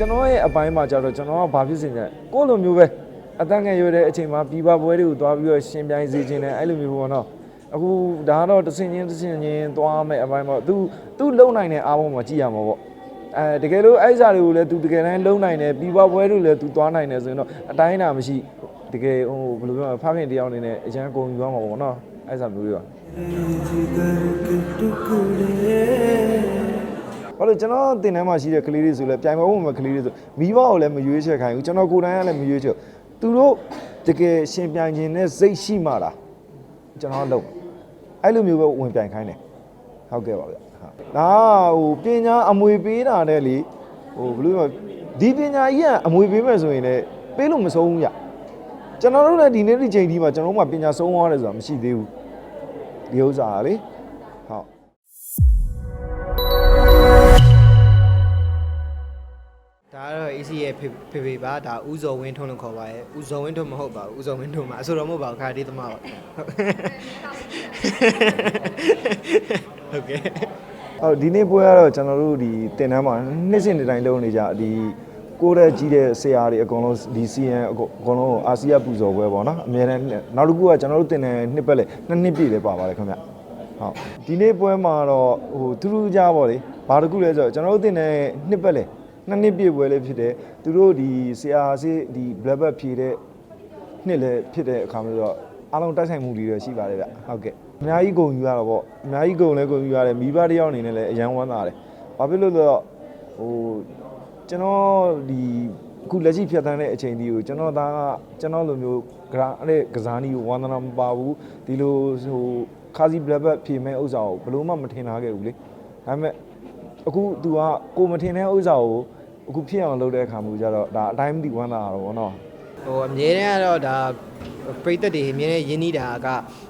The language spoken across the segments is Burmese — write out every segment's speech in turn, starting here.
ကျွန်တော်ရဲ့အပိုင်းမှာကျတော့ကျွန်တော်ကဘာဖြစ်စင်ကြကိုယ့်လိုမျိုးပဲအတန်းငယ်ရွယ်တဲ့အချိန်မှာပြီးပါပွဲတွေကိုသွားပြီးတော့ရှင်ပြိုင်စေခြင်းနဲ့အဲ့လိုမျိုးပေါ့နော်အခုဒါကတော့တစ်စင်ချင်းတစ်စင်ချင်းသွားမယ်အပိုင်းပေါ့သူသူလုံနိုင်တဲ့အားပေါ်မှာကြည့်ရမှာပေါ့အဲတကယ်လို့အဲ့စားတွေကိုလည်းသူတကယ်တမ်းလုံနိုင်တယ်ပြီးပါပွဲတွေလည်းသူသွားနိုင်တယ်ဆိုရင်တော့အတိုင်းအတာမရှိတကယ်ဟိုဘယ်လိုပြောမလဲဖခင်တရားအနေနဲ့အရန်ကုန်ယူသွားမှာပေါ့နော်အဲ့စားမျိုးတွေပါ ဘာလို့ကျွန်တော်တင်တန်းမှာရှိတဲ့ကလေးတွေဆိုလဲပြိုင်ပွဲဝင်မဲ့ကလေးတွေဆိုမိဘကိုလည်းမရွေးချက်ခိုင်းဘူးကျွန်တော်ကိုယ်တိုင်ကလည်းမရွေးချက်သူတို့တကယ်ရှင်ပြိုင်ခြင်းနဲ့စိတ်ရှိမှလားကျွန်တော်လုပ်အဲ့လိုမျိုးပဲဝင်ပြိုင်ခိုင်းတယ်ဟုတ်ကဲ့ပါဗျဟုတ်ဒါဟိုပညာအမွေပေးတာနဲ့လေဟိုဘယ်လိုပြောဒီပညာကြီးကအမွေပေးမဲ့ဆိုရင်လည်းပေးလို့မဆုံးဘူးရကျွန်တော်တို့လည်းဒီနေ့ဒီချိန်ဒီမှာကျွန်တော်တို့မှပညာဆုံးသွားတယ်ဆိုတာမရှိသေးဘူးဒီဥစ္စာကလေ ဒါကတော့ AC ရဲ့ဖေဖေဖေပါဒါဥဇော်ဝင်းထုံးလို့ခေါ်ပါရဲ့ဥဇော်ဝင်းထုံးမဟုတ်ပါဘူးဥဇော်ဝင်းထုံးမှာအဆိုတော်မဟုတ်ပါဘူးခါတေးသမားပါဟုတ်ကဲ့ဟုတ်ဒီနေ့ပွဲကတော့ကျွန်တော်တို့ဒီတင်တန်းမှာနှစ်စဉ်တိုင်းလုံးနေကြဒီကိုရက်ကြီးတဲ့ဆရာတွေအကုန်လုံးဒီ CN အကုန်အကုန်လုံးအာဆီယပူဇော်ပွဲပေါ့နော်အများနဲ့နောက်တစ်ခုကကျွန်တော်တို့တင်တန်းနှစ်ပတ်လေနှစ်နှစ်ပြည့်လဲပါပါတယ်ခင်ဗျဟုတ်ဒီနေ့ပွဲမှာတော့ဟိုသူတို့ကြပါလေဘာတစ်ခုလဲဆိုတော့ကျွန်တော်တို့တင်တန်းနှစ်ပတ်လေ နှစ်နှစ်ပြည့်ပွဲလေးဖြစ်တယ်သူတို့ဒီဆရာဆေးဒီ black belt ဖြည့်တဲ့နှစ်လည်းဖြစ်တဲ့အခါမျိုးတော့အားလုံးတိုက်ဆိုင်မှုတွေတော့ရှိပါတယ်ဗျဟုတ်ကဲ့အများကြီးဂုဏ်ယူရတော့ဗောအများကြီးဂုဏ်လည်းဂုဏ်ယူရတယ်မိဘတစ်ယောက်အနေနဲ့လည်းအရန်ဝမ်းသာတယ်ဘာဖြစ်လို့လဲဆိုတော့ဟိုကျွန်တော်ဒီအခုလက်ရှိဖြတ်သန်းတဲ့အချိန်ဒီကိုကျွန်တော်သားကကျွန်တော်လိုမျိုးကရာအဲ့ဒီကစားနည်းကိုဝမ်းသာမပါဘူးဒီလိုဟိုခါစီဘလက်ဘက်ဖြေမဲ့ဥစ္စာကိုဘယ်လို့မှမထင်ထားခဲ့ဘူးလေဒါပေမဲ့အခု तू ကကိုမထင်တဲ့ဥစ္စာကို အခုဖြစ်အောင်လုပ်တဲ့အခါမျိုးကြတော့ဒါအတိုင်းမသိဝမ်းသာတာတော့ဗောနော်ဟိုအမြဲတမ်းကတော့ဒါပရိသတ်တွေအမြဲတမ်းရင်းနှီးတာက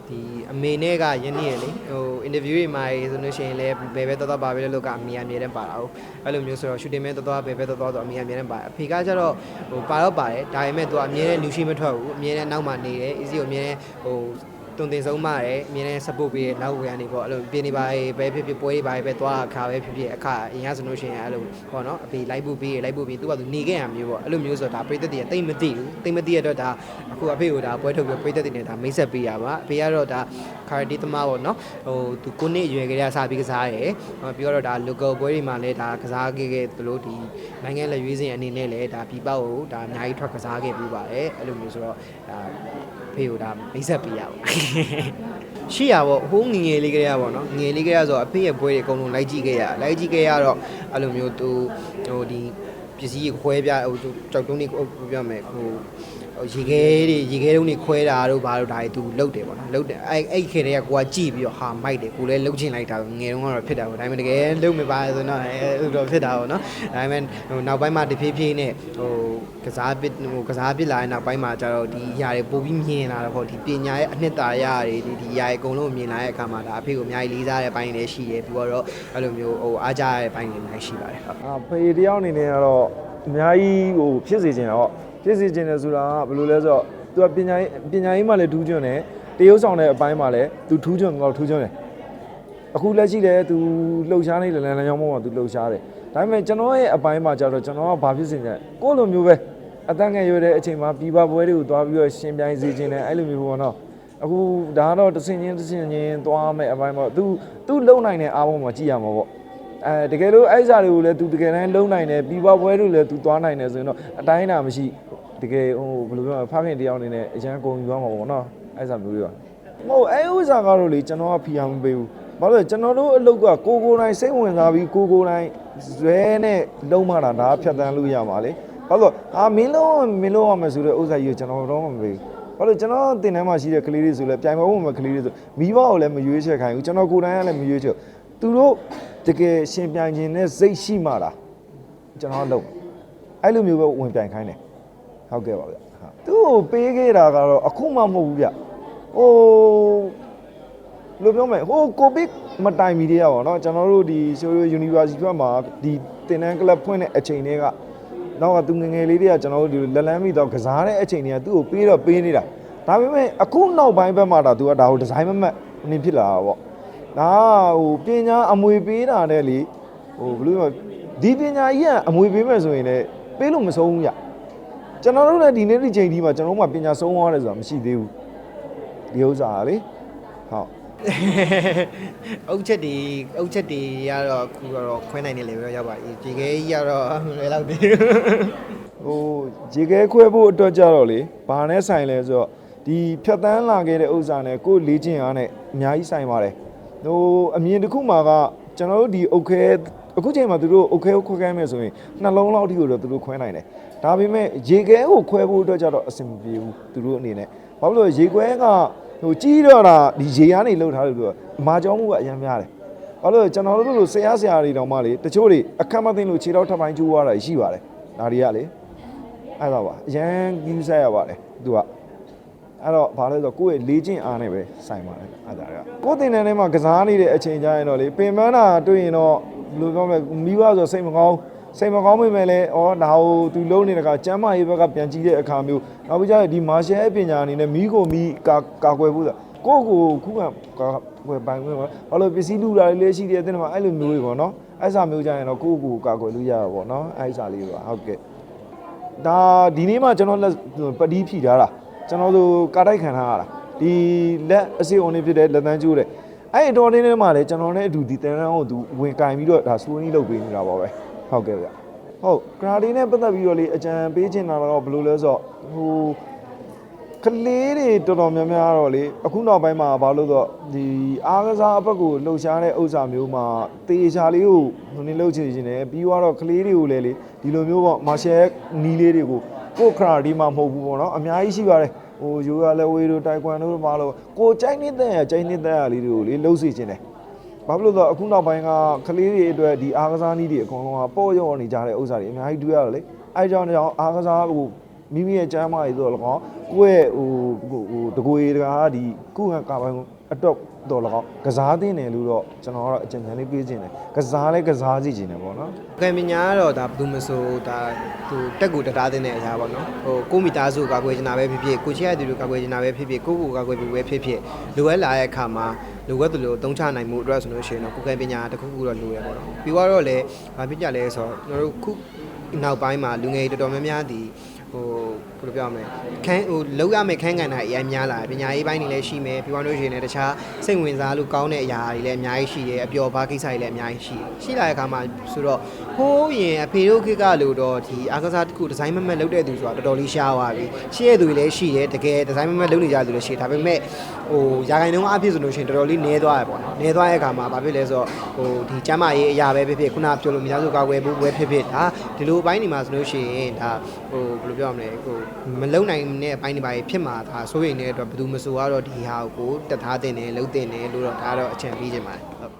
ဒီအမေနဲ့ကရင်းနှီးရလေဟိုအင်တာဗျူးတွေမှာဆိုလို့ရှိရင်လည်းဘယ်ပဲတော်တော်ပါပဲလို့ကအမေကအမြဲတမ်းပါတာဟုတ်အဲ့လိုမျိုးဆိုတော့ရှူတင်မဲတော်တော်ဘယ်ပဲတော်တော်ဆိုအမေကအမြဲတမ်းပါတယ်အဖေကကျတော့ဟိုပါတော့ပါတယ်ဒါပေမဲ့သူကအမြဲတမ်းလူရှိမထွက်ဘူးအမြဲတမ်းနောက်မှနေတယ် easy ကိုအမြဲတမ်းဟို တုံတင်ဆုံးမတယ်အမြဲတမ်း support ပေးတယ်နောက်ဝေကနေပေါ့အဲ့လိုပြင်နေပါပဲပဲဖြစ်ဖြစ်ပွဲတွေပါပဲသွားအခါပဲဖြစ်ဖြစ်အခါအရင်ကဆိုလို့ရှိရင်အဲ့လိုပေါ့နော်အဖေလိုက်ဖို့ပေးလိုက်ဖို့ပေးသူကသူနေခဲ့ရမျိုးပေါ့အဲ့လိုမျိုးဆိုတော့ဒါပရိသတ်တွေကတိတ်မသိဘူးတိတ်မသိရတော့ဒါအခုအဖေကိုဒါပွဲထုတ်ပြီးပရိသတ်တွေနဲ့ဒါမိတ်ဆက်ပေးရပါအဖေကတော့ဒါကာရတီသမားပေါ့နော်ဟိုသူကိုနှစ်အရွယ်ကလေးကစားပြီးကစားရတယ်ပြီးတော့ဒါ local ပွဲတွေမှာလည်းဒါကစားခဲ့ခဲ့သလိုဒီနိုင်ငံလက်ရွေးစင်အနေနဲ့လည်းဒါပြည်ပကိုဒါအများကြီးထွက်ကစားခဲ့ပြီးပါတယ်အဲ့လိုမျိုးဆိုတော့ဒါဖေကိုဒါမိတ်ဆက်ပေးရပါရှိရပေါ့ဟိုးငငယ်လေးကလေးရပေါ့နော်ငငယ်လေးကလေးရဆိုတော့အဖေရဲ့ပွဲတွေအကုန်လုံးလိုက်ကြည့်ခဲ့ရလိုက်ကြည့်ခဲ့ရတော့အဲ့လိုမျိုးသူဟိုဒီပစ္စည်းကိုခွဲပြဟိုကြောက်တုံးတွေဟိုပြောမယ်ဟို ရေခဲတွေရေခဲတုံးတွေခွဲတာတို့ဘာလို့ဒါတွေသူလုတ်တယ်ပေါ့နော်လုတ်တယ်အဲ့အဲ့ခေတ်တည်းကကိုကကြည့်ပြီးတော့ဟာမိုက်တယ်ကိုလည်းလုတ်ချင်လိုက်တာငယ်တုန်းကတော့ဖြစ်တာပေါ့ဒါပေမဲ့တကယ်လုတ်မပါဆိုတော့အဲ့လိုဖြစ်တာပေါ့နော်ဒါပေမဲ့ဟိုနောက်ပိုင်းမှာတဖြည်းဖြည်းနဲ့ဟိုကစားပစ်ဟိုကစားပစ်လာတဲ့နောက်ပိုင်းမှာကျတော့ဒီຢာတွေပိုပြီးမြင်လာတော့ပေါ့ဒီပညာရဲ့အနှစ်သာရတွေဒီဒီຢာတွေအကုန်လုံးမြင်လာတဲ့အခါမှာဒါအဖေကိုအများကြီးလေးစားတဲ့ပိုင်းတွေရှိတယ်ပြီးတော့အဲ့လိုမျိုးဟိုအားကြရတဲ့ပိုင်းတွေအများကြီးရှိပါတယ်ဟုတ်အာဖေတယောက်အနေနဲ့ကတော့အများကြီးဟိုဖြစ်စေချင်တော့ ဖြစ်စေချင်တယ်ဆိုတာကဘယ်လိုလဲဆိုတော့သူကပညာရေးပညာရေးမှလည်းထူးချွန်တယ်တရုပ်ဆောင်တဲ့အပိုင်းမှာလည်းသူထူးချွန်တော့ထူးချွန်တယ်အခုလက်ရှိလည်းသူလှုပ်ရှားနေတဲ့လမ်းလမ်းကြောင်းပေါ်မှာသူလှုပ်ရှားတယ်ဒါပေမဲ့ကျွန်တော်ရဲ့အပိုင်းမှာကျတော့ကျွန်တော်ကဘာဖြစ်စေချင်လဲကိုယ့်လိုမျိုးပဲအတန်းငယ်ရွယ်တဲ့အချိန်မှာပြီးပါပွဲတွေကိုသွားပြီးတော့ရှင်ပြိုင်စေချင်တယ်အဲ့လိုမျိုးပေါ့နော်အခုဒါကတော့တစ်စင်ချင်းတစ်စင်ချင်းသွားမယ်အပိုင်းပေါ့သူသူလုံနိုင်တဲ့အားပေါ်မှာကြည့်ရမှာပေါ့ အဲတကယ်လို့အဲ့စားတွေကိုလည်း तू တကယ်တမ်းလုံနိုင်တယ်ပြီးပွားပွဲတွေလည်း तू သွားနိုင်တယ်ဆိုရင်တော့အတိုင်းအတာမရှိတကယ်ဟိုဘယ်လိုပြောမလဲဖခင်တရားအနေနဲ့အရန်ကုန်ယူသွားမှာပေါ့နော်အဲ့စားမျိုးတွေပါမဟုတ်အဲ့ဥစ္စာကတော့လေကျွန်တော်ကဖီယာမပေးဘူးဘာလို့လဲကျွန်တော်တို့အလုပ်ကကိုကိုတိုင်းစိတ်ဝင်စားပြီးကိုကိုတိုင်းဇွဲနဲ့လုံးမတာဒါဖြတ်တန်းလို့ရမှာလေဘာလို့အာမင်းလုံးမင်းလုံးရမယ်ဆိုတဲ့ဥစ္စာကြီးကိုကျွန်တော်တော့မပေးဘူးဘာလို့ကျွန်တော်တင်တန်းမှာရှိတဲ့ကလေးတွေဆိုလဲပြိုင်ပွဲဝင်မဲ့ကလေးတွေဆိုမိဘကိုလည်းမရွေးချက်ခိုင်းဘူးကျွန်တော်ကိုယ်တိုင်ကလည်းမရွေးချက် သူတို့တကယ်ရှင်ပြိုင်ခြင်းနဲ့စိတ်ရှိမှလားကျွန်တော်လုပ်အဲ့လိုမျိုးပဲဝင်ပြိုင်ခိုင်းတယ်ဟုတ်ကဲ့ပါဗျဟုတ်သူ့ကိုပေးခဲ့တာကတော့အခုမှမဟုတ်ဘူးဗျဟိုလိုပြောမယ်ဟိုကိုဗစ်မတိုင်မီတည်းရပါတော့ကျွန်တော်တို့ဒီဆိုရို University ဘက်မှာဒီတင်တန်းကလပ်ဖွင့်တဲ့အချိန်တွေကနောက်ကသူငယ်ငယ်လေးတွေကကျွန်တော်တို့ဒီလက်လန်းမိတော့ကစားတဲ့အချိန်တွေကသူ့ကိုပေးတော့ပေးနေတာဒါပေမဲ့အခုနောက်ပိုင်းဘက်မှာတော့သူကဒါကိုဒီဇိုင်းမမတ်နေဖြစ်လာတာပေါ့ ဒါဟိုပညာအမွေပေးတာနဲ့လေဟိုဘယ်လိုပြောဒီပညာကြီးကအမွေပေးမဲ့ဆိုရင်လည်းပပေးလို့မဆုံးဘူးရကျွန်တော်တို့လည်းဒီနေ့ဒီချိန်ဒီမှာကျွန်တော်တို့မှပညာဆုံးသွားတယ်ဆိုတာမရှိသေးဘူးဒီဥစ္စာကလေဟုတ်အုတ်ချက်တွေအုတ်ချက်တွေကတော့အခုကတော့ခွဲနိုင်နေလေပဲရောက်ပါပြီဒီကဲကြီးကတော့လွယ်တော့တယ်ဟိုရေခဲခွဲဖို့အတွက်ကြတော့လေဘာနဲ့ဆိုင်လဲဆိုတော့ဒီဖြတ်တန်းလာခဲ့တဲ့ဥစ္စာနဲ့ကိုယ်လေးကျင်အားနဲ့အများကြီးဆိုင်ပါတယ် ဟိုအမြင်တစ်ခုမှာကကျွန်တော်တို့ဒီအုတ်ခဲအခုချိန်မှာသူတို့အုတ်ခဲကိုခွဲခိုင်းမယ်ဆိုရင်နှလုံးလောက်ထိကိုတော့သူတို့ခွဲနိုင်တယ်ဒါပေမဲ့ရေခဲကိုခွဲဖို့အတွက်ကြတော့အဆင်မပြေဘူးသူတို့အနေနဲ့ဘာလို့လဲရေခွဲကဟိုကြီးတော့တာဒီရေအားနေလှုပ်ထားလို့ပြောအမာကြောင်းမှုကအရင်များတယ်ဘာလို့လဲကျွန်တော်တို့လိုဆရာဆရာတွေတောင်မှလေတချို့တွေအခက်မသိလို့ခြေတော့ထပ်ပိုင်းကျိုးသွားတာရှိပါတယ်ဒါတွေကလေအဲ့တော့ပါအရန်ကြီးဆက်ရပါတယ်သူက အဲ့တော့ဘာလဲဆိုတော့ကိုယ့်ရဲ့လေးကျင့်အားနဲ့ပဲဆိုင်ပါတယ်အဲ့ဒါကကိုယ်တင်တဲ့ထဲမှာကစားနေတဲ့အချိန်ကျရင်တော့လေပင်ပန်းတာတွေ့ရင်တော့ဘယ်လိုပြောမလဲမိဘဆိုစိတ်မကောင်းစိတ်မကောင်းမိမဲ့လဲဩဒါဟိုသူလုံးနေတဲ့ကကျမ်းမာရေးဘက်ကပြန်ကြည့်တဲ့အခါမျိုးနောက်ပြီးကြရင်ဒီမာရှယ်ပညာအနေနဲ့မိကိုမိကာကာကွယ်ဖို့ဆိုကိုယ့်ကိုခုခံကာကွယ်ပိုင်ခွင့်ပါဘာလို့ပစ္စည်းလူတာလေးရှိတဲ့အတင်းမှာအဲ့လိုမျိုးတွေပေါ့နော်အဲ့စာမျိုးကြရင်တော့ကိုယ့်ကိုကာကွယ်လို့ရတာပေါ့နော်အဲ့စာလေးပါဟုတ်ကဲ့ဒါဒီနေ့မှကျွန်တော်လက်ပတိဖြီထားတာ ကျွန်တော်တို့ကာတိုက်ခံထားရတာဒီလက်အစီအုံလေးဖြစ်တဲ့လက်သန်းကျိုးတဲ့အဲ့အတော်တင်းထဲမှာလည်းကျွန်တော်နဲ့အတူဒီတန်တန်းကိုသူဝင်ကင်ပြီးတော့ဒါစူးရင်းလုပ်ပေးနေတာပါပဲဟုတ်ကဲ့ဗျဟုတ်ကရာဒီနဲ့ပတ်သက်ပြီးတော့လေအကြံပေးချင်တာတော့ဘယ်လိုလဲဆိုတော့ဟိုကလေးတွေတော်တော်များများတော့လေအခုနောက်ပိုင်းမှာဘာလို့ဆိုတော့ဒီအားကစားအဘက်ကိုလှုပ်ရှားတဲ့ဥစ္စာမျိုးမှာတေချာလေးကိုဟိုနေလှုပ်ချင်နေတယ်ပြီးတော့ကလေးတွေကိုလည်းလေဒီလိုမျိုးပေါ့မာရှယ်နီးလေးတွေကို ကိုယ်ခရာဒီမှာမဟုတ်ဘူးပေါ့နော်အများကြီးရှိပါတယ်ဟိုယူရလဲဝေးတို့တိုင်ကွမ်တို့ဘာလို့ကိုကြိုက်နေတဲ့ကြိုက်နေတဲ့ရလေးတွေကိုလေလှုပ်စေချင်တယ်ဘာဖြစ်လို့လဲဆိုတော့အခုနောက်ပိုင်းကကလေးတွေအတွက်ဒီအားကစားနည်းတွေအကုန်လုံးကပေါ့ရော့နေကြတဲ့ဥစ္စာတွေအများကြီးတွေ့ရတယ်လေအဲကြောင့်ကြောင့်အားကစားဟိုမိမိရဲ့ကျမ်းမာရေးဆိုတော့လည်းကောင်းကိုယ့်ရဲ့ဟိုဟိုဟိုတကွေတကားဒီကုဟန်ကာပိုင်း အတွက်တော့လည်းကောင်းကစားသင့်တယ်လို့တော့ကျွန်တော်ကတော့အကြံဉာဏ်လေးပေးခြင်းတယ်ကစားလဲကစားစီခြင်းတယ်ပေါ့နော်ကံပညာကတော့ဒါဘယ်သူမဆိုဒါသူတက်ကိုတတားတဲ့အရာပေါ့နော်ဟိုကိုမိသားစုကာကွယ်ချင်တာပဲဖြစ်ဖြစ်ကိုချစ်ရသူတို့ကာကွယ်ချင်တာပဲဖြစ်ဖြစ်ကိုကိုကာကွယ်ဖို့ပဲဖြစ်ဖြစ်လိုအပ်လာတဲ့အခါမှာလိုအပ်သလိုသုံးချနိုင်မှုအတွက်ဆိုလို့ရှိရင်တော့ကိုကံပညာတစ်ခုခုတော့လိုရပေါ့နော်ပြီးတော့လည်းဘာဖြစ်ကြလဲဆိုတော့ကျွန်တော်တို့ခုနောက်ပိုင်းမှာလူငယ်တော်တော်များများဒီ ဟိုဘယ်လိုပြောရမလဲခန်းဟိုလောက်ရမယ့်ခန်းကန်တာအများများလာပညာရေးပိုင်းတွေလည်းရှိမယ်ပြီးတော့လို့ရှိရင်လည်းတခြားစိတ်ဝင်စားလို့ကောင်းတဲ့အရာတွေလည်းအများကြီးရှိတယ်အပျော်ပါးကိစ္စတွေလည်းအများကြီးရှိတယ်ရှိလာတဲ့အခါမှာဆိုတော့ဟိုးရင်အဖေတို့ခေတ်ကလို့တော့ဒီအားကစားတစ်ခုဒီဇိုင်းမမတ်လုပ်တဲ့သူဆိုတာတော်တော်လေးရှားသွားပြီရှိတဲ့သူတွေလည်းရှိတယ်တကယ်ဒီဇိုင်းမမတ်လုပ်နေကြတဲ့သူလည်းရှိတယ်ဒါပေမဲ့ ဟိုရာခိုင်နှုန်းအပြည့်ဆိုလို့ရှိရင်တော်တော်လေးနည်းသွားရပေါ့နော်နည်းသွားတဲ့အခါမှာဘာဖြစ်လဲဆိုတော့ဟိုဒီကျမ်းမာရေးအရာပဲဖြစ်ဖြစ်ခုနပြောလို့များစုကာကွယ်ဖို့ပဲဖြစ်ဖြစ်ဒါဒီလိုအပိုင်းတွေမှာဆိုလို့ရှိရင်ဒါဟိုဘယ်လိုပြောရမလဲဟိုမလုံနိုင်တဲ့အပိုင်းတွေပါဖြစ်မှာဒါစိုးရိမ်နေတဲ့အတွက်ဘယ်သူမဆိုကတော့ဒီဟာကိုတတ်ထားတင်တယ်လှုပ်တင်တယ်လို့တော့ဒါတော့အချံပေးခြင်းပါတယ်ဟုတ်